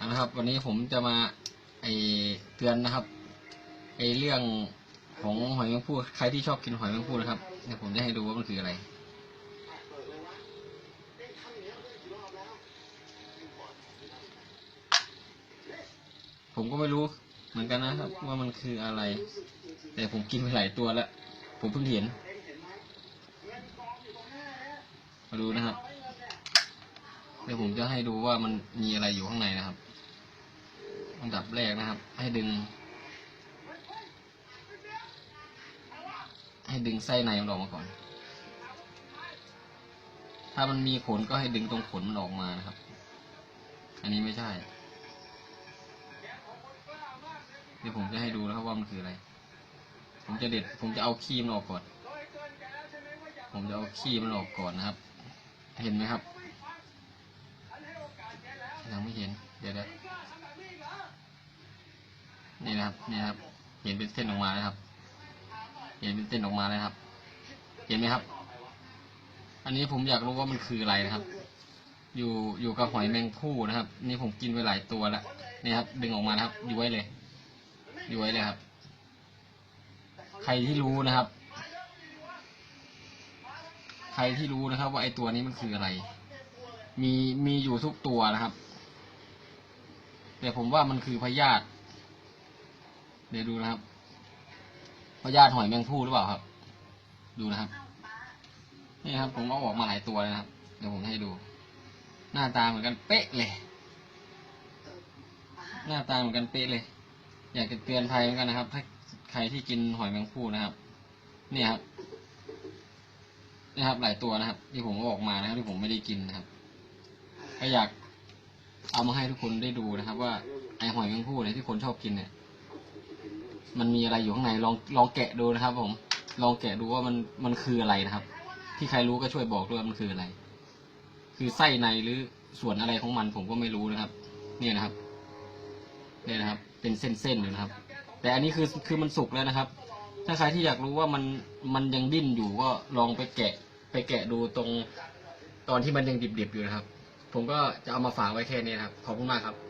เอาละครับ วันนี้ผมจะมาไอเตือนนะครับไอเรื่องของหอยแมงภู่ใครที่ชอบกินหอยแมงภู่นะครับเดี๋ยวผมจะให้ดูว่ามันคืออะไรผมก็ไม่รู้เหมือนกันนะครับ ว่ามันคืออะไร แต่ผมกินไปหลายตัวแล้ว ผมเพิ่งเห็นมาดูนะครับเดี๋ยวผมจะให้ดูว่ามันมีอะไรอยู่ข้างในนะครับ อันดับแรกนะครับ ให้ดึง ให้ดึงไส้ในมันออกมาก่อน ถ้ามันมีขนก็ให้ดึงตรงขนมันออกมานะครับ อันนี้ไม่ใช่ เดี๋ยวผมจะให้ดูนะครับว่ามันคืออะไร ผมจะเด็ด ผมจะเอาขี้มันออกก่อน ผมจะเอาขี้มันออกก่อนนะครับ เห็นไหมครับ ยังไม่เห็น เดี๋ยวเดี๋ยว นี่นะครับนี่ครับ เห็นเป็นเส้นออกมาแล้วครับ เห็นเป็นเส้นออกมาแล้วครับ เห็นไหมครับ อันนี้ผมอยากรู้ว่ามันคืออะไรนะครับ อยู่อยู่กับหอยแมงผู้นะครับ นี่ผมกินไปหลายตัวแล้วนี่ครับ ดึงออกมานะครับอยู่ไว้เลยอยู่ไว้เลยครับ ใครที่รู้นะครับ ใครที่รู้นะครับ ว่าไอตัวนี้มันคืออะไร มีมีอยู่ทุกตัวนะครับแต่ผมว่ามันคือพยาธิ เดี๋ยวดูนะครับพยาธิหอยแมงผู้หรือเปล่าครับ ดูนะครับ นี่ครับ ผมเอาออกมาหลายตัวเลยนะครับ เดี๋ยวผมให้ดู หน้าตาเหมือนกันเป๊ะเลย หน้าตาเหมือนกันเป๊ะเลย อยากจะเตือนภัยเหมือนกันนะครับ ถ้าใครที่กินหอยแมงผู้นะครับ นี่ครับนี่ครับ หลายตัวนะครับ ที่ผมออกมานะครับที่ผมไม่ได้กินนะครับ ก็อยากเอามาให้ทุกคนได้ดูนะครับ ว่าไอหอยแมงผู้เนี่ยที่คนชอบกินเนี่ย มันมีอะไรอยู่ข้างในลองลองแกะดูนะครับ ผม ลองแกะดูว่ามันมันคืออะไรนะครับ ที่ใครรู้ก็ช่วยบอกด้วยมันคืออะไร คือไส้ในหรือส่วนอะไรของมันผมก็ไม่รู้นะครับ เนี่ยนะครับเนี่ยนะครับ เป็นเส้นๆอยู่นะครับ แต่อันนี้คือคือมันสุกแล้วนะครับ ถ้าใครที่อยากรู้ว่ามันมันยังดิ้นอยู่ก็ลองไปแกะ ไปแกะดูตรงตอนที่มันยังดิบๆอยู่นะครับ ผมก็จะเอามาฝากไว้แค่นี้นะครับ ขอบคุณมากครับ